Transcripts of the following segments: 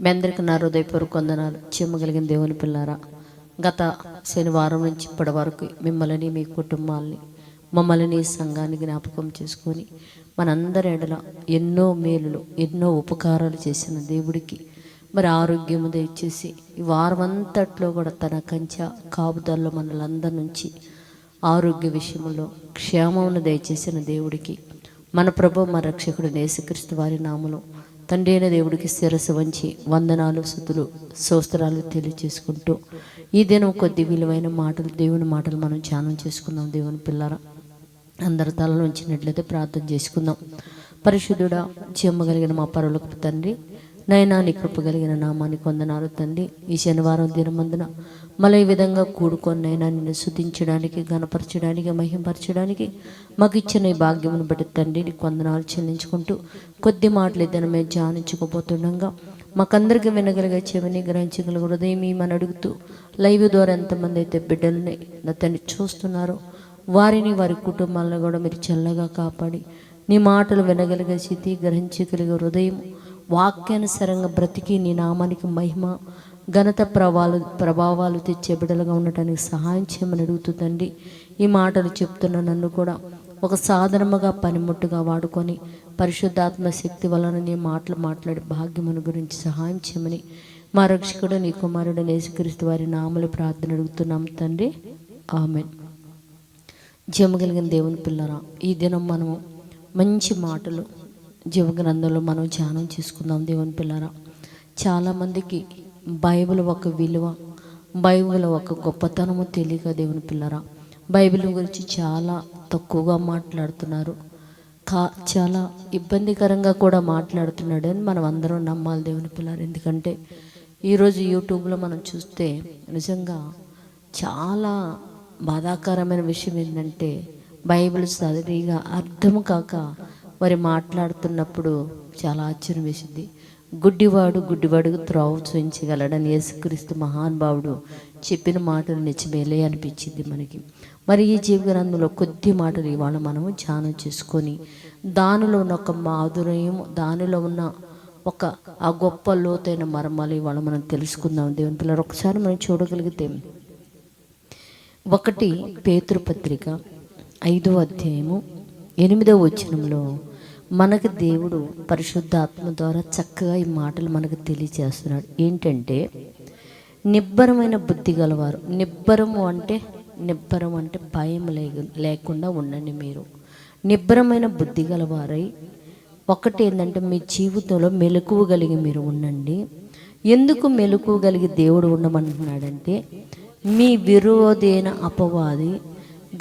మీ అందరికీ నా హృదయపూర్వక వందనాలు. చెమ్మగలిగిన దేవుని పిల్లారా గత శనివారం నుంచి ఇప్పటి వరకు మిమ్మల్ని మీ కుటుంబాల్ని మమ్మల్ని సంఘాన్ని జ్ఞాపకం చేసుకొని మనందరి ఎడల ఎన్నో మేలులు ఎన్నో ఉపకారాలు చేసిన దేవుడికి మరి ఆరోగ్యము దయచేసి ఈ వారమంతట్లో కూడా తన కంచె కాపుదల్లో మనలందరి నుంచి ఆరోగ్య విషయంలో క్షేమమును దయచేసిన దేవుడికి మన ప్రభు మన రక్షకుడు నేసుక్రీస్తు వారి నామలో తండ్రి అయిన దేవుడికి శిరస్సు వంచి వందనాలు సుతులు సోస్త్రాలు తెలియచేసుకుంటూ ఈ దినం కొద్ది విలువైన మాటలు దేవుని మాటలు మనం ధ్యానం చేసుకుందాం. దేవుని పిల్లరా అందరి తల ఉంచినట్లయితే ప్రార్థన చేసుకుందాం. పరిశుద్ధుడా చెమ్మగలిగిన మా పరులకు తండ్రి నైనా నీ కృప కలిగిన నామానికి వందనాలు తండ్రి. ఈ శనివారం దినమందున మళ్ళీ ఈ విధంగా కూడుకొని నైనా నిన్ను శుద్ధించడానికి గణపరచడానికి మహింపరచడానికి మాకు ఇచ్చిన ఈ భాగ్యమును బట్టి తండ్రి నీకు వందనాలు చెల్లించుకుంటూ కొద్ది మాటలు ఇద్దరు మేము ధ్యానించుకోబోతుండగా మాకందరికీ వినగలిగే చెవిని గ్రహించగల హృదయం ఏమని అడుగుతూ లైవ్ ద్వారా ఎంతమంది అయితే బిడ్డల్ని నా తండ్రి చూస్తున్నారో వారిని వారి కుటుంబాలను కూడా మీరు చల్లగా కాపాడి నీ మాటలు వినగలిగే స్థితి గ్రహించగలిగే హృదయం వాక్యానుసరంగా బ్రతికి నీ నామానికి మహిమ ఘనత ప్రభావాలు ప్రభావాలు తెచ్చే బిడ్డలుగా ఉండటానికి సహాయం చేయమని అడుగుతుందండి ఈ మాటలు చెప్తున్న నన్ను కూడా ఒక సాధనముగా పనిముట్టుగా వాడుకొని పరిశుద్ధాత్మ శక్తి వలన నీ మాటలు మాట్లాడే భాగ్యమును గురించి సహాయం చేయమని మా రక్షకుడు నీ కుమారుడు నేసుక్రీస్తు వారి నామలు ప్రార్థన అడుగుతున్నాం తండ్రి. ఆమెన్. జమగలిగిన దేవుని పిల్లరా ఈ దినం మనము మంచి మాటలు జీవగ్రంథంలో మనం ధ్యానం చేసుకుందాం దేవుని పిల్లరా. చాలామందికి బైబిల్ ఒక విలువ బైబిల్ ఒక గొప్పతనము తెలియక దేవుని పిల్లరా. బైబిల్ గురించి చాలా తక్కువగా మాట్లాడుతున్నారు. కా చాలా ఇబ్బందికరంగా కూడా మాట్లాడుతున్నాడు అని మనం అందరం నమ్మాలి దేవుని పిల్లలు ఎందుకంటే ఈరోజు యూట్యూబ్లో మనం చూస్తే నిజంగా చాలా బాధాకరమైన విషయం ఏంటంటే బైబిల్ సరిగా అర్థం కాక వారి మాట్లాడుతున్నప్పుడు చాలా ఆశ్చర్యం వేసింది. గుడ్డివాడు గుడ్డివాడుకు త్రోవ చూయించగలడని యేసుక్రీస్తు మహానుభావుడు చెప్పిన మాటలు నిజమేలే అనిపించింది మనకి. మరి ఈ జీవగ్రంథంలో కొద్ది మాటలు ఇవాళ మనము ధ్యానం చేసుకొని దానిలో ఉన్న ఒక మాధుర్యం దానిలో ఉన్న ఒక ఆ గొప్ప లోతైన మర్మాలు ఇవాళ మనం తెలుసుకుందాం. దేవుని పిల్లలు ఒకసారి మనం చూడగలిగితే ఒకటి పేతృపత్రిక ఐదో అధ్యాయము ఎనిమిదవ వచనంలో మనకు దేవుడు పరిశుద్ధాత్మ ద్వారా చక్కగా ఈ మాటలు మనకు తెలియజేస్తున్నాడు. ఏంటంటే నిబ్బరమైన బుద్ధి గలవారు. నిబ్బరము అంటే నిబ్బరం అంటే భయం లేకుండా ఉండండి మీరు. నిబ్బరమైన బుద్ధి గలవారై ఒకటి ఏంటంటే మీ జీవితంలో మెలకువ కలిగి మీరు ఉండండి. ఎందుకు మెలకువ కలిగి దేవుడు ఉండమంటున్నాడంటే మీ విరోధైన అపవాది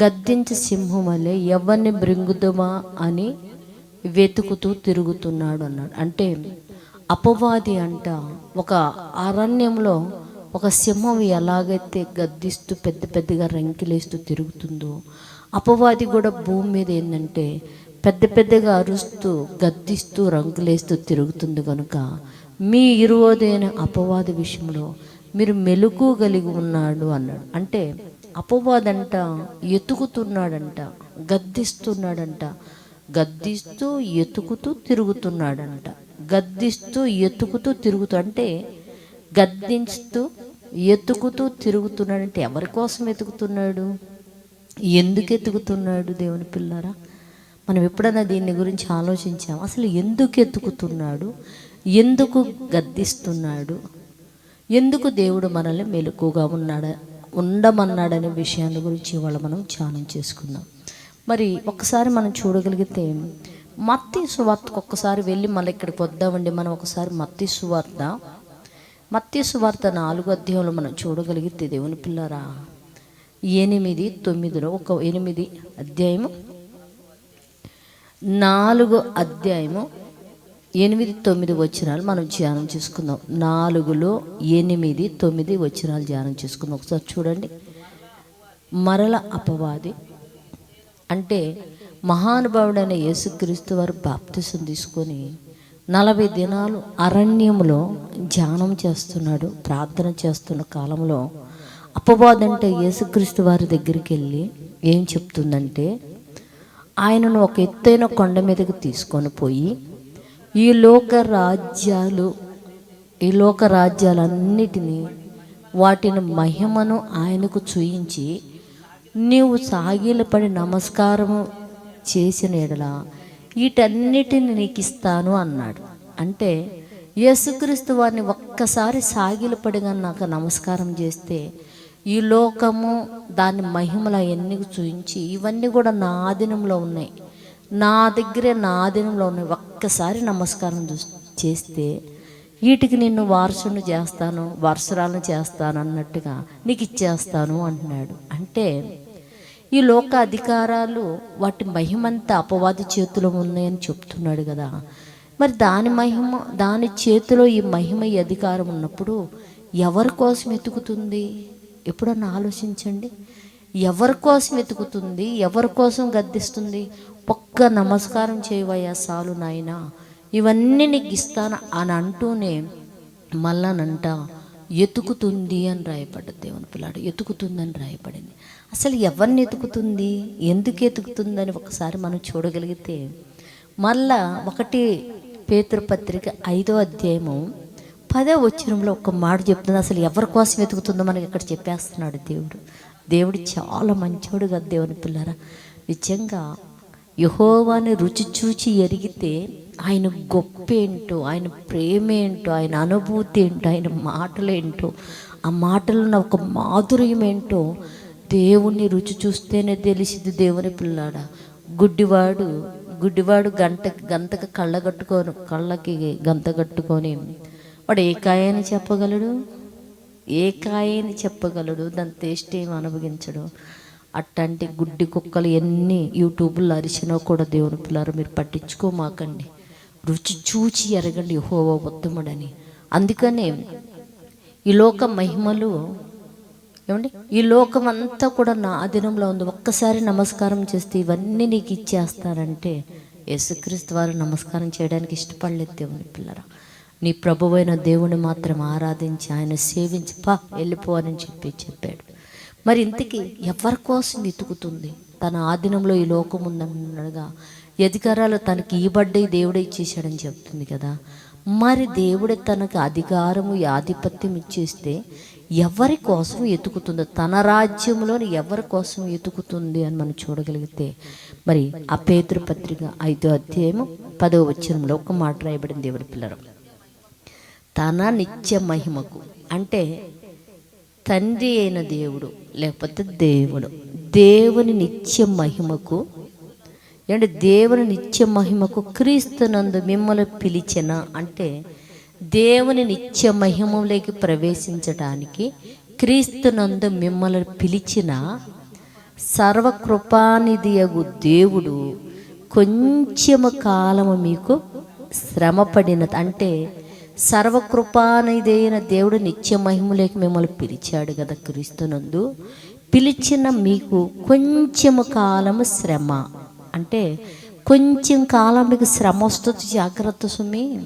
గద్దించ సింహం ఎవరిని బ్రింగుదమా అని వెతుకుతూ తిరుగుతున్నాడు అన్నాడు. అంటే అపవాది అంట ఒక అరణ్యంలో ఒక సింహం ఎలాగైతే గద్దిస్తూ పెద్ద పెద్దగా రంకిలేస్తూ తిరుగుతుందో అపవాది కూడా భూమి మీద ఏంటంటే పెద్ద పెద్దగా అరుస్తూ గద్దిస్తూ రంకులేస్తూ తిరుగుతుంది కనుక మీ ఇరువదైన అపవాది విషయంలో మీరు మెలకు కలిగి ఉన్నాడు అన్నాడు. అంటే అపవాదంట ఎతుకుతున్నాడంట గద్దిస్తున్నాడంట గద్దిస్తూ ఎతుకుతూ తిరుగుతున్నాడంట గద్దిస్తూ ఎతుకుతూ తిరుగుతూ అంటే గద్దించుతూ ఎతుకుతూ తిరుగుతున్నాడంటే ఎవరి కోసం ఎతుకుతున్నాడు? ఎందుకు ఎతుకుతున్నాడు దేవుని పిల్లరా? మనం ఎప్పుడైనా దీని గురించి ఆలోచించాం అసలు ఎందుకు ఎతుకుతున్నాడు? ఎందుకు గద్దిస్తున్నాడు? ఎందుకు దేవుడు మనల్ని మెలకుగా ఉన్నాడు? ఉండమన్నాడనే విషయాల గురించి ఇవాళ మనం ధ్యానం చేసుకుందాం. మరి ఒకసారి మనం చూడగలిగితే మత్తి సువార్తకు ఒక్కసారి వెళ్ళి మళ్ళీ ఇక్కడికి వద్దామండి. మనం ఒకసారి మత్తి సువార్త మత్తి సువార్త నాలుగు అధ్యాయంలో మనం చూడగలిగితే దేవుని పిల్లరా ఎనిమిది తొమ్మిదిలో ఒక ఎనిమిది అధ్యాయము నాలుగు అధ్యాయము ఎనిమిది తొమ్మిది వచ్చినాలు మనం ధ్యానం చేసుకుందాం. నాలుగులో ఎనిమిది తొమ్మిది వచ్చినాలు ధ్యానం చేసుకుందాం. ఒకసారి చూడండి. మరల అపవాది అంటే మహానుభావుడైన యేసుక్రీస్తు వారు బాప్తిసం తీసుకొని నలభై దినాలు అరణ్యంలో ధ్యానం చేస్తున్నాడు ప్రార్థన చేస్తున్న కాలంలో అపవాదంటే యేసుక్రీస్తు వారి దగ్గరికి వెళ్ళి ఏం చెప్తుందంటే ఆయనను ఒక ఎత్తైన కొండ మీదకి తీసుకొని పోయి ఈ లోక రాజ్యాలు ఈ లోక రాజ్యాలన్నిటినీ వాటిని మహిమను ఆయనకు చూయించి నీవు సాగిలపడి నమస్కారము చేసిన ఎడల వీటన్నిటిని నీకు ఇస్తాను అన్నాడు. అంటే యేసుక్రీస్తు వారిని ఒక్కసారి సాగిలపడిగా నాకు నమస్కారం చేస్తే ఈ లోకము దాని మహిమలు అవన్నీ చూయించి ఇవన్నీ కూడా నా ఆధీనంలో ఉన్నాయి. నా దగ్గరే నా ఆధీనంలో ఉన్న ఒక్కసారి నమస్కారం చేస్తే వీటికి నిన్ను వారసుని చేస్తాను వారసురాలను చేస్తాను అన్నట్టుగా నీకు ఇచ్చేస్తాను అంటున్నాడు. అంటే ఈ లోక అధికారాలు వాటి మహిమంతా అపవాది చేతిలో ఉన్నాయని చెప్తున్నాడు కదా. మరి దాని మహిమ దాని చేతిలో ఈ మహిమ ఈ అధికారం ఉన్నప్పుడు ఎవరి కోసం ఎతుకుతుంది? ఎప్పుడన్నా ఆలోచించండి. ఎవరి కోసం వెతుకుతుంది ఎవరి కోసం గద్దిస్తుంది? ఒక్క నమస్కారం చేయవయ్యా సాలు నాయనా. ఇవన్నీ నీకు ఇస్తాను అని అంటూనే మళ్ళానంట ఎతుకుతుంది అని రాయపడ్డ దేవుని పిల్లాడు. ఎతుకుతుంది అని రాయపడింది అసలు ఎవరిని ఎతుకుతుంది? ఎందుకు ఎతుకుతుందని ఒకసారి మనం చూడగలిగితే మళ్ళా ఒకటి పేతృపత్రిక ఐదో అధ్యాయము పదో వచ్చినంలో ఒక మాట చెప్తుంది. అసలు ఎవరి కోసం వెతుకుతుందో మనకి ఇక్కడ చెప్పేస్తున్నాడు దేవుడు. దేవుడు చాలా మంచోడు కదా దేవుని పిల్లరా. నిజంగా యహోవాని రుచి చూచి ఎరిగితే ఆయన గొప్ప ఏంటో ఆయన ప్రేమ ఏంటో ఆయన అనుభూతి ఏంటో ఆయన మాటలేంటో ఆ మాటలో ఒక మాధుర్యం ఏంటో దేవుణ్ణి రుచి చూస్తేనే తెలిసింది దేవుని పిల్లాడ. గుడ్డివాడు గుడ్డివాడు గంట గంతకు కళ్ళ కట్టుకొని కళ్ళకి గంత కట్టుకొని వాడు ఏ కాయని చెప్పగలడు? ఏ కాయని చెప్పగలడు దాని టేస్ట్ ఏమి అనుభవించడు. అట్లాంటి గుడ్డి కుక్కలు ఎన్ని యూట్యూబ్లో అరిచినా కూడా దేవుని పిల్లలు మీరు పట్టించుకోమాకండి రుచి చూచి ఎరగండి హోవ ఉత్తముడని. అందుకనే ఈ లోక మహిమలు ఏమండి? ఈ లోకం అంతా కూడా నా అధీనంలో ఉంది. ఒక్కసారి నమస్కారం చేస్తే ఇవన్నీ నీకు ఇచ్చేస్తానంటే యేసుక్రీస్తు వారు నమస్కారం చేయడానికి ఇష్టపడలేదు దేవుని పిల్లరా. నీ ప్రభువైన దేవుని మాత్రం ఆరాధించి ఆయన సేవించి. పా వెళ్ళిపో అని చెప్పి చెప్పాడు. మరి ఇంతకీ ఎవరి కోసం వెతుకుతుంది? తన ఆధీనంలో ఈ లోకం ఉందనగా అధికారాలు తనకి ఇవ్వబడ్డే దేవుడే ఇచ్చేసాడని చెప్తుంది కదా. మరి దేవుడే తనకు అధికారము ఆధిపత్యం ఇచ్చేస్తే ఎవరి కోసం ఎతుకుతుందో తన రాజ్యంలోని ఎవరి కోసం ఎతుకుతుంది అని మనం చూడగలిగితే మరి ఆ పేతృ పత్రిక ఐదో అధ్యాయము పదో వచ్చరంలో ఒక మాట రాయబడింది దేవుడి పిల్లలు. తన నిత్య మహిమకు. అంటే తండ్రి అయిన దేవుడు లేకపోతే దేవుడు. దేవుని నిత్య మహిమకు అంటే దేవుని నిత్య మహిమకు క్రీస్తునందు మిమ్మల్ని పిలిచిన అంటే దేవుని నిత్య మహిమలోకి ప్రవేశించడానికి క్రీస్తునందు మిమ్మల్ని పిలిచిన సర్వకృపానిధియగు దేవుడు కొంచెము కాలము మీకు శ్రమపడిన అంటే సర్వకృపానిదైన దేవుడు నిత్య మహిమలోకి మిమ్మల్ని పిలిచాడు కదా క్రీస్తునందు. పిలిచిన మీకు కొంచెము కాలము శ్రమ. అంటే కొంచెం కాలం మీకు శ్రమ వస్తుంది జాగ్రత్త సుమి.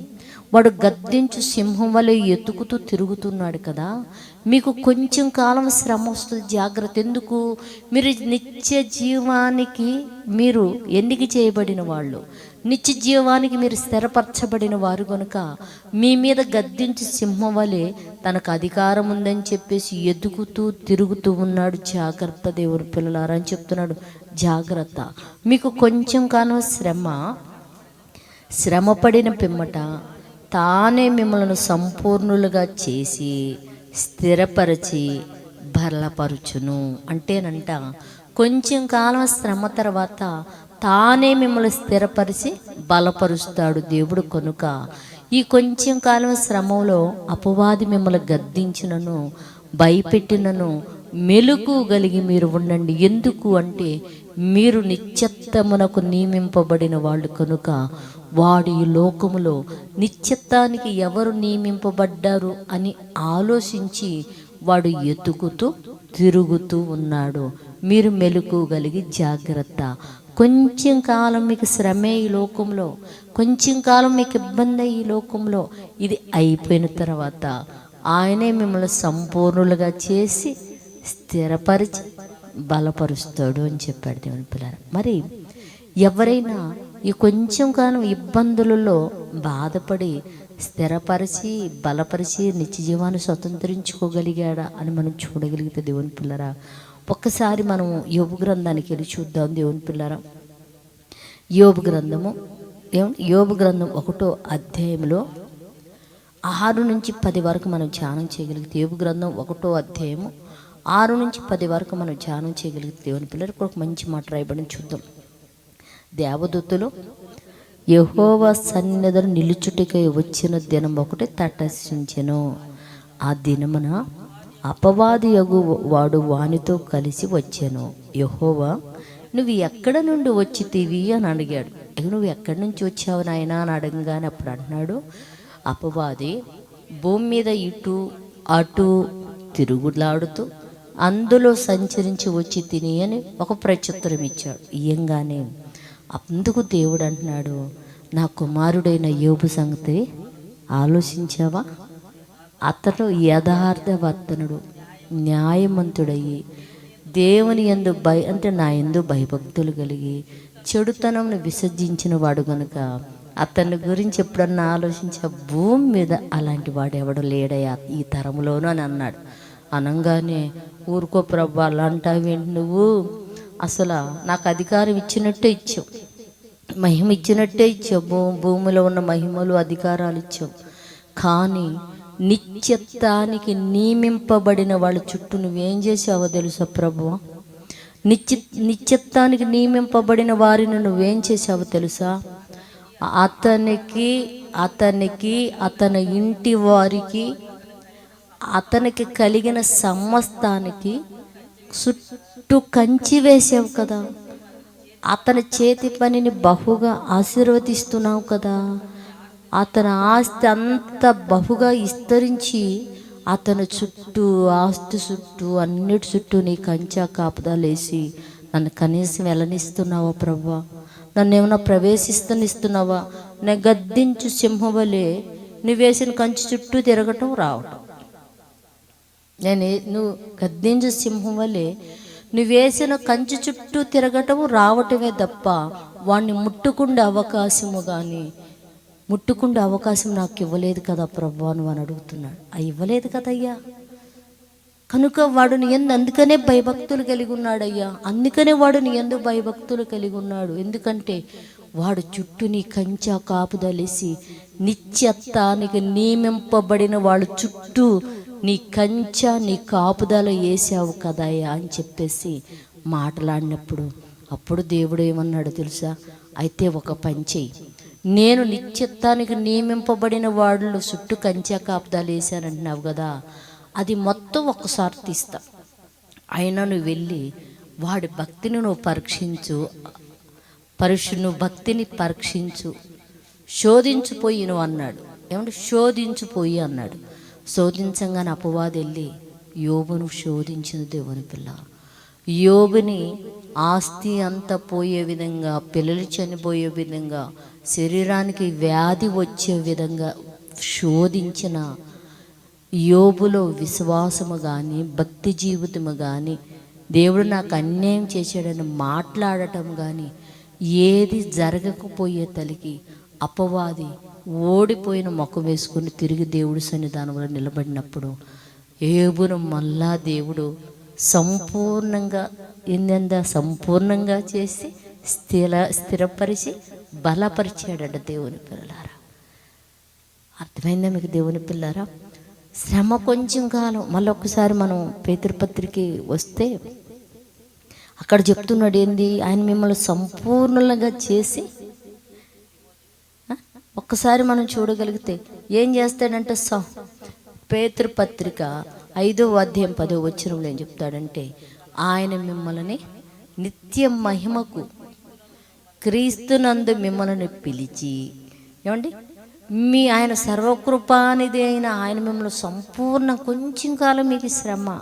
వాడు గద్దించు సింహం వలె ఎతుకుతూ తిరుగుతున్నాడు కదా. మీకు కొంచెం కాలం శ్రమ వస్తుంది జాగ్రత్త. ఎందుకు? మీరు నిత్య జీవానికి మీరు ఎన్నిక చేయబడిన వాళ్ళు. నిత్య జీవానికి మీరు స్థిరపరచబడిన వారు కనుక మీ మీద గద్దించి సింహం వలె తనకు అధికారం ఉందని చెప్పేసి ఎదుగుతూ తిరుగుతూ ఉన్నాడు జాగ్రత్త దేవుడు పిల్లలారా అని చెప్తున్నాడు. జాగ్రత్త. మీకు కొంచెం కాలం శ్రమ శ్రమపడిన పిమ్మట తానే మిమ్మల్ని సంపూర్ణులుగా చేసి స్థిరపరిచి బలపరుచును అంటేనంట. కొంచెం కాలం శ్రమ తర్వాత తానే మిమ్మల్ని స్థిరపరిచి బలపరుస్తాడు దేవుడు కనుక. ఈ కొంచెం కాలం శ్రమంలో అపవాది మిమ్మల్ని గద్దించినను భయపెట్టినను మెలుగు కలిగి మీరు ఉండండి. ఎందుకు అంటే మీరు నిత్యత్వమునకు నియమింపబడిన వాళ్ళు కనుక వాడు ఈ లోకములో నిత్యత్వానికి ఎవరు నియమింపబడ్డారు అని ఆలోచించి వాడు ఎతుకుతూ తిరుగుతూ ఉన్నాడు. మీరు మెలకు కలిగి జాగ్రత్త. కొంచెం కాలం మీకు శ్రమే ఈ లోకంలో కొంచెం కాలం మీకు ఇబ్బంది ఈ లోకంలో. ఇది అయిపోయిన తర్వాత ఆయనే మిమ్మల్ని సంపూర్ణులుగా చేసి స్థిరపరిచి బలపరుస్తాడు అని చెప్పాడు దేవుని పిల్లలు. మరి ఎవరైనా ఈ కొంచెం కాలం ఇబ్బందులలో బాధపడి స్థిరపరిచి బలపరిచి నిత్య జీవాన్ని స్వతంత్రించుకోగలిగాడా అని మనం చూడగలిగితే దేవుని పిల్లరా ఒక్కసారి మనం యోగు గ్రంథానికి వెళ్ళి చూద్దాం దేవుని పిల్లరా. యోబు గ్రంథము దేవుని యోబు గ్రంథం ఒకటో అధ్యాయంలో ఆరు నుంచి పది వరకు మనం ధ్యానం చేయగలిగితే యోబు గ్రంథం ఒకటో అధ్యాయము ఆరు నుంచి పది వరకు మనం ధ్యానం చేయగలిగితే దేవుని పిల్లలు ఒక మంచి మాట రాయబడిన చూద్దాం. దేవదూతులు యహోవ సన్నిధులు నిలుచుటికై వచ్చిన దినం ఒకటి తటస్థించెను. ఆ దినమున అపవాది యగు వాడు వానితో కలిసి వచ్చాను. యహోవా నువ్వు ఎక్కడ నుండి వచ్చితివి? అని అడిగాడు. నువ్వు ఎక్కడి నుంచి వచ్చావు నాయనా? అని అడగగానే అప్పుడు అంటున్నాడు అపవాది. భూమి మీద ఇటు అటు తిరుగులాడుతూ అందులో సంచరించి వచ్చి తిని అని ఒక ప్రత్యుత్తరం ఇచ్చాడు. ఇయ్యంగానే అందుకు దేవుడు అంటున్నాడు నా కుమారుడైన యోబు సంగతి ఆలోచించావా? అతను యథార్థవర్తనుడు న్యాయమంతుడయ్యి దేవుని ఎందు భయ అంటే నా ఎందు భయభక్తులు కలిగి చెడుతనంను విసర్జించిన వాడు గనుక అతని గురించి ఎప్పుడన్నా ఆలోచించే భూమి మీద అలాంటి వాడు ఎవడు లేడయ్యా ఈ తరములోను అని అన్నాడు. అనగానే ఊరుకో ప్రభా అలా అంటావేంటి నువ్వు? అసలు నాకు అధికారం ఇచ్చినట్టే ఇచ్చావు. మహిమ ఇచ్చినట్టే ఇచ్చావు. భూ భూమిలో ఉన్న మహిమలు అధికారాలు ఇచ్చావు. కానీ నిత్యత్వానికి నియమింపబడిన వాళ్ళ చుట్టూ నువ్వేం చేసావో తెలుసా ప్రభు? నిత్య నిత్యత్వానికి నియమింపబడిన వారిని నువ్వేం చేసావో తెలుసా? అతనికి అతనికి అతని ఇంటి వారికి అతనికి కలిగిన సమస్తానికి చుట్టూ కంచి వేసావు కదా. అతని చేతి పనిని బహుగా ఆశీర్వదిస్తున్నావు కదా. అతని ఆస్తి అంత బహుగా విస్తరించి అతని చుట్టూ ఆస్తి చుట్టూ అన్నిటి చుట్టూ నీ కంచా కాపుదాలేసి నన్ను కనీసం వెళ్ళనిస్తున్నావా ప్రభా? నన్ను ఏమైనా ప్రవేశిస్తనిస్తున్నావా? నేను గద్దించు సింహవలే నువ్వు వేసిన కంచి చుట్టూ తిరగటం రావటం. నేను నువ్వు గద్దించు సింహం వలె నువ్వు వేసిన కంచి చుట్టూ తిరగటం రావటమే తప్ప వాణ్ణి ముట్టుకుండే అవకాశము కానీ ముట్టుకుండే అవకాశం నాకు ఇవ్వలేదు కదా ప్రభు అని అని అడుగుతున్నాడు. ఆ ఇవ్వలేదు కదయ్యా. కనుక వాడు నీ ఎందు అందుకనే భయభక్తులు కలిగి ఉన్నాడయ్యా. అందుకనే వాడు నీ ఎందు భయభక్తులు కలిగి ఉన్నాడు. ఎందుకంటే వాడు చుట్టూ నీ కంచా కాపుదలేసి నిత్యత్వానికి నియమింపబడిన వాళ్ళ చుట్టూ నీ కంచా నీ కాపుదల వేసావు కదయ్యా అని చెప్పేసి మాట్లాడినప్పుడు అప్పుడు దేవుడు ఏమన్నాడు తెలుసా? అయితే ఒక పని చెయ్యి. నేను నిత్యత్వానికి నియమింపబడిన వాళ్ళు చుట్టూ కంచె కాపుదాలు వేశానంటున్నావు కదా. అది మొత్తం ఒక్కసారి తీస్తా. అయినా నువ్వు వెళ్ళి వాడి భక్తిని నువ్వు పరీక్షించు. పరుషు నువ్వు భక్తిని పరీక్షించు. శోధించుపోయి నువ్వు అన్నాడు. ఏమంటే శోధించిపోయి అన్నాడు. శోధించగానే అపవాది వెళ్ళి యోబును శోధించిన దేవుని పిల్ల. యోబుని ఆస్తి అంతా పోయే విధంగా పిల్లలు చనిపోయే విధంగా శరీరానికి వ్యాధి వచ్చే విధంగా శోధించిన యోబులో విశ్వాసము కానీ భక్తి జీవితము కానీ దేవుడు నాకు అన్యాయం చేశాడని మాట్లాడటం కానీ ఏది జరగకపోయే తలికి అపవాది ఓడిపోయిన మొక్క వేసుకుని తిరిగి దేవుడి సన్నిధానంలో నిలబడినప్పుడు ఏబును మళ్ళా దేవుడు సంపూర్ణంగా ఏందంద సంపూర్ణంగా చేసి స్థిర స్థిరపరిచి బలపరిచాడట దేవుని పిల్లలారా. అర్థమైందా మీకు దేవుని పిల్లారా శ్రమ కొంచెం కాలం మళ్ళీ ఒక్కసారి మనం పేతృపత్రికి వస్తే అక్కడ చెప్తున్నాడు ఏంది? ఆయన మిమ్మల్ని సంపూర్ణంగా చేసి ఒక్కసారి మనం చూడగలిగితే ఏం చేస్తాడంటే స? పేతృపత్రిక ఐదో అధ్యాయం పదో వచ్చినంలో ఏం చెప్తాడంటే ఆయన మిమ్మల్ని నిత్య మహిమకు క్రీస్తునందు మిమ్మల్ని పిలిచి ఏమండి? మీ ఆయన సర్వకృపానిది అయిన ఆయన మిమ్మల్ని సంపూర్ణ కొంచెం కాలం మీకు శ్రమ.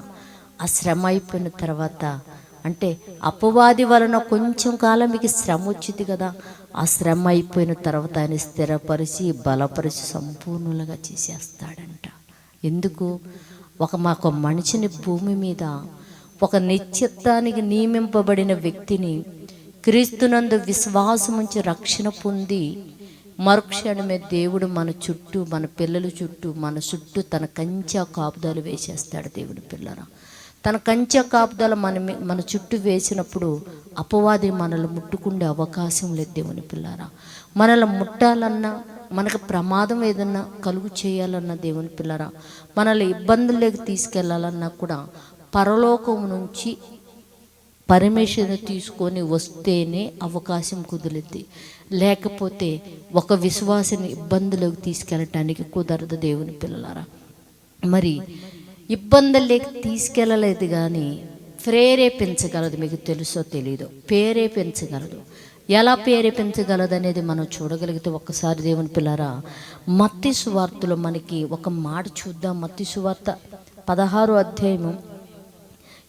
ఆ శ్రమ అయిపోయిన తర్వాత అంటే అపవాది వలన కొంచెం కాలం మీకు శ్రమ వచ్చింది కదా ఆ శ్రమ అయిపోయిన తర్వాత ఆయన స్థిరపరిచి బలపరిచి సంపూర్ణంగా చేసేస్తాడంట. ఎందుకు? ఒక మాకు మనిషిని భూమి మీద ఒక నిశ్చిత్తానికి నియమింపబడిన వ్యక్తిని క్రీస్తునందు విశ్వాసముంచి రక్షణ పొంది మరుక్షణమే దేవుడు మన చుట్టూ మన పిల్లల చుట్టూ మన చుట్టూ తన కంచె కాపుదాలు వేసేస్తాడు దేవుడి పిల్లరా. తన కంచె కాపుదల మన మన చుట్టూ వేసినప్పుడు అపవాది మనల్ని ముట్టుకుండే అవకాశం లేదు దేవుని పిల్లారా. మనల్ని ముట్టాలన్నా మనకు ప్రమాదం ఏదన్నా కలుగు చేయాలన్నా దేవుని పిల్లరా. మనల్ని ఇబ్బందుల్లోకి తీసుకెళ్ళాలన్నా కూడా పరలోకం నుంచి పర్మిషన్ తీసుకొని వస్తేనే అవకాశం కుదురుద్ది. లేకపోతే ఒక విశ్వాసిని ఇబ్బందులోకి తీసుకెళ్ళటానికి కుదరదు దేవుని పిల్లలారా. మరి ఇబ్బందులకి తీసుకెళ్ళలేదు కానీ ప్రేరేపించగలదు మీకు తెలుసో తెలీదో. ప్రేరేపించగలదు. ఎలా ప్రేరేపించగలదు అనేది మనం చూడగలిగితే ఒక్కసారి దేవుని పిల్లరా మత్తి సువార్తలో మనకి ఒక మాట చూద్దాం. మత్తి సువార్త పదహారు అధ్యాయము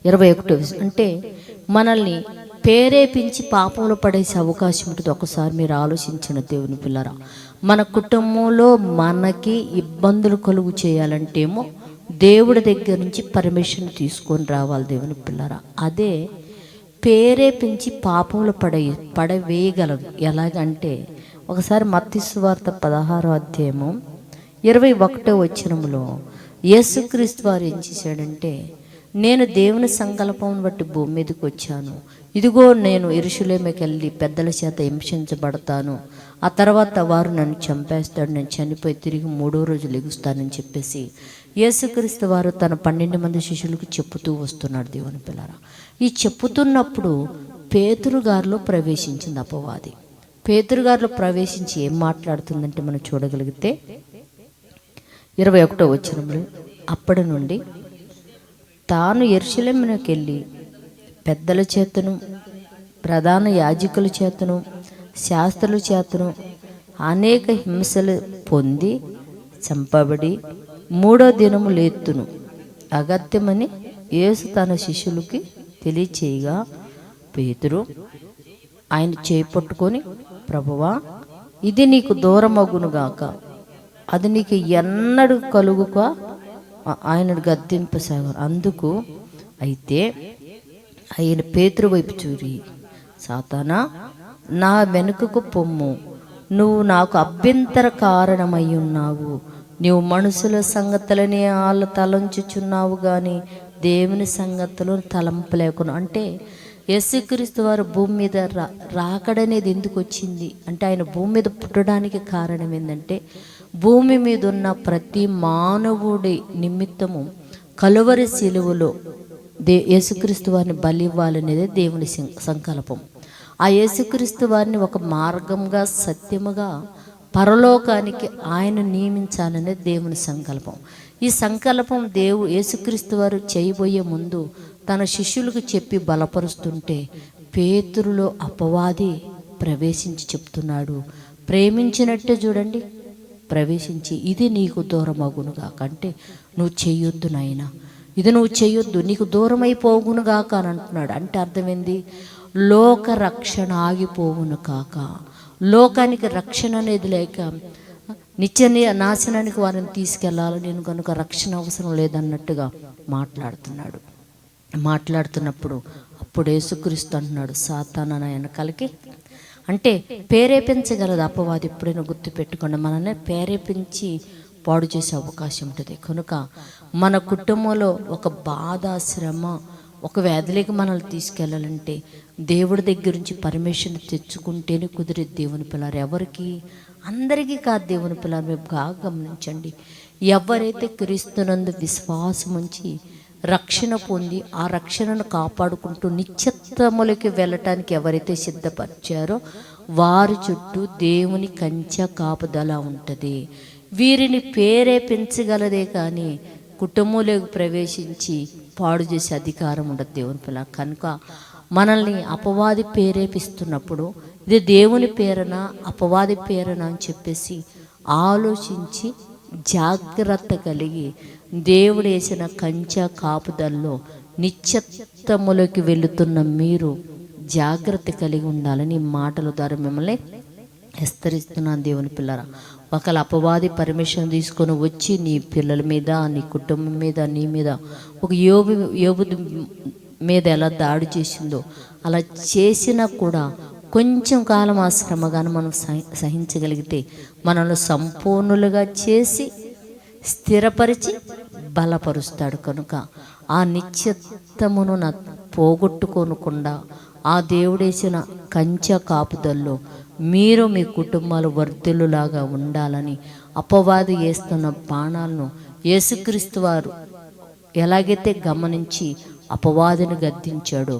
ఇరవై ఒకటో అంటే మనల్ని ప్రేరేపించి పాపంలో పడేసే అవకాశం ఉంటుంది. ఒకసారి మీరు ఆలోచించిన దేవుని పిల్లరా. మన కుటుంబంలో మనకి ఇబ్బందులు కలుగు చేయాలంటేమో దేవుడి దగ్గర నుంచి పర్మిషన్ తీసుకొని రావాలి దేవుని పిల్లరా. అదే ప్రేరేపించి పాపంలో పడే పడవేయగలదు ఎలాగంటే ఒకసారి మత్తిసు వార్త పదహారో అధ్యాయము ఇరవై ఒకటో వచ్చినములో యేసుక్రీస్తు వారు ఏం చేశాడంటే నేను దేవుని సంకల్పం బట్టి భూమి మీదకి వచ్చాను. ఇదిగో నేను ఇరుషులేమికి వెళ్ళి పెద్దల చేత హింసించబడతాను. ఆ తర్వాత వారు నన్ను చంపేస్తాడు. నేను చనిపోయి తిరిగి మూడో రోజు లెగుస్తానని చెప్పేసి యేసుక్రీస్తు వారు తన పన్నెండు మంది శిష్యులకు చెప్పుతూ వస్తున్నాడు దేవుని పిల్లరా ఈ చెప్పుతున్నప్పుడు పేతురుగారిలో ప్రవేశించింది అపవాది. పేతురు గారిలో ప్రవేశించి ఏం మాట్లాడుతుందంటే మనం చూడగలిగితే ఇరవై ఒకటో వచ్చినప్పుడు అప్పటి నుండి తాను ఎరుశలేమునకు వెళ్ళి పెద్దల చేతను ప్రధాన యాజకుల చేతను శాస్త్రుల చేతను అనేక హింసలు పొంది చంపబడి మూడో దినము లేత్తును. అగత్యమని యేసు తన శిష్యులకి తెలియచేయగా పేతురు ఆయన చేపట్టుకొని ప్రభువా ఇది నీకు దూరమగునుగాక అది నీకు ఎన్నడు కలుగుకో ఆయనను గద్దింపసాగారు. అందుకు అయితే ఆయన పేతురు వైపు చూరి. సాతానా నా వెనుకకు పొమ్ము. నువ్వు నాకు అభ్యంతర కారణమై ఉన్నావు. నీవు మనుషుల సంగతులని వాళ్ళ తలంచుచున్నావు కానీ దేవుని సంగతులు తలంపలేకును అంటే యేసుక్రీస్తు వారు భూమి మీద రా రాకడనేది ఎందుకు వచ్చింది? అంటే ఆయన భూమి మీద పుట్టడానికి కారణం ఏంటంటే భూమి మీద ఉన్న ప్రతి మానవుడి నిమిత్తము కలువరి శిలువలో దే యేసుక్రీస్తు వారిని బలి ఇవ్వాలనేదే దేవుని సం- సంకల్పం. ఆ యేసుక్రీస్తు వారిని ఒక మార్గంగా సత్యముగా పరలోకానికి ఆయన నియమించాలనే దేవుని సంకల్పం. ఈ సంకల్పం దేవు యేసుక్రీస్తు వారు చేయబోయే ముందు తన శిష్యులకు చెప్పి బలపరుస్తుంటే పేతురులో అపవాది ప్రవేశించి చెప్తున్నాడు. ప్రేమించినట్టే చూడండి. ప్రవేశించి ఇది నీకు దూరమగునుగా. కంటే నువ్వు చెయ్యొద్దు నాయనా. ఇది నువ్వు చెయ్యొద్దు నీకు దూరమైపోవును కాక అని అంటున్నాడు. అంటే అర్థమైంది? లోక రక్షణ ఆగిపోవును కాక. లోకానికి రక్షణ అనేది లేక నిత్య నాశనానికి వారిని తీసుకెళ్ళాలి నేను కనుక రక్షణ అవసరం లేదన్నట్టుగా మాట్లాడుతున్నాడు. మాట్లాడుతున్నప్పుడు అప్పుడు యేసుక్రీస్తు అంటున్నాడు సాతాన వెనకాలకి అంటే ప్రేరేపించగలదు అపవాది ఎప్పుడైనా గుర్తుపెట్టుకోండి. మనల్ని ప్రేరేపించి పాడు చేసే అవకాశం ఉంటుంది. కనుక మన కుటుంబంలో ఒక బాధ శ్రమ ఒక వ్యాధిలోకి మనల్ని తీసుకెళ్ళాలంటే దేవుడి దగ్గర నుంచి పర్మిషన్ తెచ్చుకుంటేనే కుదిరే దేవుని పిల్లలు ఎవరికి? అందరికీ కాదు దేవుని పిల్లలు మేము బాగా గమనించండి. ఎవరైతే క్రీస్తునందు విశ్వాసం ఉంచి రక్షణ పొంది ఆ రక్షణను కాపాడుకుంటూ నిత్యత్వములకి వెళ్ళటానికి ఎవరైతే సిద్ధపరిచారో వారి చుట్టూ దేవుని కంచె కాపుదల ఉంటుంది. వీరిని ప్రేరేపించగలదే కానీ కుటుంబంలోకి ప్రవేశించి పాడు చేసే అధికారం ఉండదు దేవుని పిల్ల. కనుక మనల్ని అపవాది ప్రేరేపిస్తున్నప్పుడు ఇది దేవుని పేరన అపవాది పేరన అని చెప్పేసి ఆలోచించి జాగ్రత్త కలిగి దేవుడు వేసిన కంచె కాపుదల్లో నిత్యత్వములోకి వెళుతున్న మీరు జాగ్రత్త కలిగి ఉండాలని మాటల ద్వారా మిమ్మల్ని హెచ్చరిస్తున్నాను దేవుని పిల్లరా. ఒకళ్ళ అపవాది పర్మిషన్ తీసుకొని వచ్చి నీ పిల్లల మీద నీ కుటుంబం మీద నీ మీద ఒక యోగు యోగు మీద ఎలా దాడి చేసిందో అలా చేసినా కూడా కొంచెం కాలం ఆ శ్రమగాను మనం సహించగలిగితే మనల్ని సంపూర్ణులుగా చేసి స్థిరపరిచి బలపరుస్తాడు కనుక ఆ నిత్యత్వమును నా పోగొట్టుకోనకుండా ఆ దేవుడేసిన కంచె కాపుదల్లో మీరు మీ కుటుంబాలు వర్ధులులాగా ఉండాలని అపవాది వేస్తున్న బాణాలను యేసుక్రీస్తు వారు ఎలాగైతే గమనించి అపవాదిని గద్దించాడో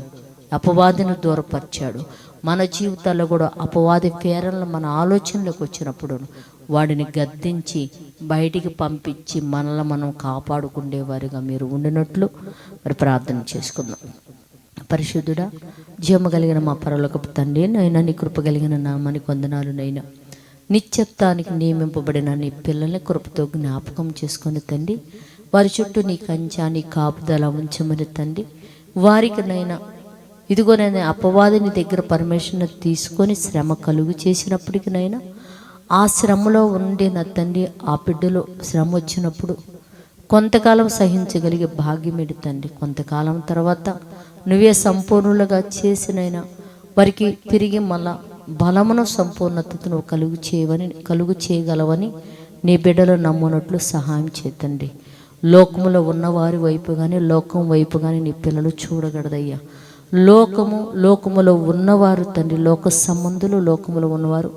అపవాదిని దూరపరిచాడు మన జీవితాల్లో కూడా అపవాది పేరలను మన ఆలోచనలోకి వచ్చినప్పుడు వాడిని గద్దించి బయటికి పంపించి మనల్ని మనం కాపాడుకుండేవారుగా మీరు ఉండినట్లు మరి ప్రార్థన చేసుకుందాం. పరిశుద్ధుడా జీవము కలిగిన మా పరలోకపు తండ్రి నైనా నీ కృప కలిగిన నామని కొందనాలు నైనా. నిత్యత్వానికి నియమింపబడిన నీ పిల్లల్ని కృపతో జ్ఞాపకం చేసుకొని తండ్రి వారి చుట్టూ నీ కంచా నీ కాపుదల ఉంచమని తండ్రి వారికి నైనా ఇదిగో నేను అపవాదిని దగ్గర పర్మిషన్ తీసుకొని శ్రమ కలుగు చేసినప్పటికి నైనా ఆ శ్రమలో ఉండే నా తండ్రి ఆ బిడ్డలో శ్రమ వచ్చినప్పుడు కొంతకాలం సహించగలిగే భాగ్యం ఏడు తండ్రి. కొంతకాలం తర్వాత నువ్వే సంపూర్ణులుగా చేసినైనా వారికి తిరిగి మళ్ళా బలమును సంపూర్ణతను కలుగు చేయవని కలుగు చేయగలవని నీ బిడ్డలు నమ్మునట్లు సహాయం చేతండి లోకములో ఉన్నవారి వైపు కానీ లోకం వైపు కానీ నీ పిల్లలు చూడగలదయ్యా. లోకము లోకములో ఉన్నవారు తండ్రి లోక సంబంధులు లోకములో ఉన్నవారు.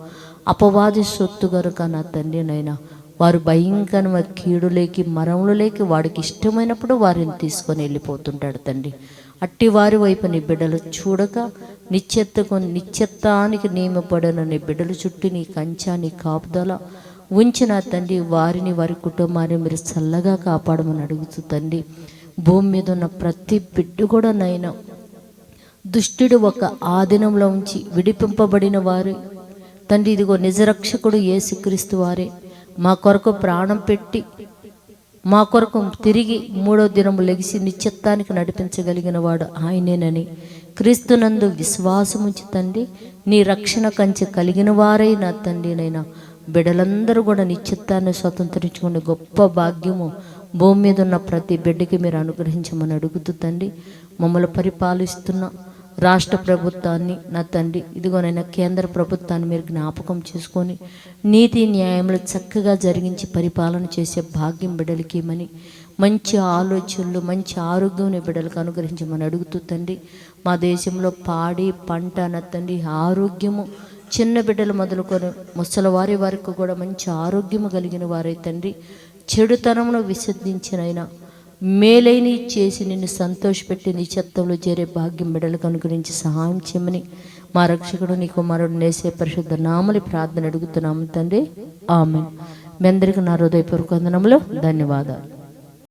అపవాది సొత్తు గనుక నా తండ్రి నైనా వారు భయంకరమైన కీడులేకి మరములలేకి వాడికి ఇష్టమైనప్పుడు వారిని తీసుకొని వెళ్ళిపోతుంటాడు తండ్రి. అట్టి వారి వైపు నీ బిడ్డలు చూడక నిత్యత్తకు నిత్యత్వానికి నియమపడిన నీ బిడ్డల చుట్టూ నీ కంచా నీ కాపుదల ఉంచిన తండ్రి వారిని వారి కుటుంబాన్ని మీరు చల్లగా కాపాడమని అడుగుతూ తండ్రి భూమి మీద ఉన్న ప్రతి బిడ్డ కూడా నైనా దుష్టుడు ఒక ఆధీనంలో ఉంచి విడిపింపబడిన వారు. తండ్రి ఇదిగో నిజరక్షకుడు యేసుక్రీస్తు వారే. మా కొరకు ప్రాణం పెట్టి మా కొరకు తిరిగి మూడో దినము లెగిసి నిత్యత్వానికి నడిపించగలిగిన వాడు ఆయనేనని. క్రీస్తునందు విశ్వాసముంచి తండ్రి నీ రక్షణ కంచె కలిగిన వారై నా తండ్రి నైనా. కూడా నిశ్చిత్తాన్ని స్వతంత్రించుకునే గొప్ప భాగ్యము భూమి మీద ఉన్న ప్రతి బిడ్డకి మీరు అనుగ్రహించమని అడుగుతూ తండ్రి మమ్మల్ని పరిపాలిస్తున్న రాష్ట్ర ప్రభుత్వాన్ని నా తండ్రి ఇదిగోనైనా కేంద్ర ప్రభుత్వాన్ని మీరు జ్ఞాపకం చేసుకొని నీతి న్యాయములు చక్కగా జరిగించి పరిపాలన చేసే భాగ్యం బిడ్డలకి ఇమ్మని మంచి ఆలోచనలు మంచి ఆరోగ్యం బిడ్డలకు అనుగ్రహించమని అడుగుతూ తండ్రి మా దేశంలో పాడి పంట నా తండ్రి ఆరోగ్యము చిన్న బిడ్డలు మొదలుకొని ముసలివారి వరకు కూడా మంచి ఆరోగ్యము కలిగిన వారై తండ్రి చెడుతనమును విసర్జించినైనా మేలైన చేసి నిన్ను సంతోషపెట్టి నీ చెత్తంలో చేరే భాగ్యం బిడ్డలకు అనుగురించి సహాయం చేయమని మా రక్షకుడు నీ కుమారుడు నేసే పరిశుద్ధ నామలి ప్రార్థన అడుగుతున్నాము తండ్రి. ఆమె మీ అందరికీ నా హృదయపూర్వక వందనములు. ధన్యవాదాలు.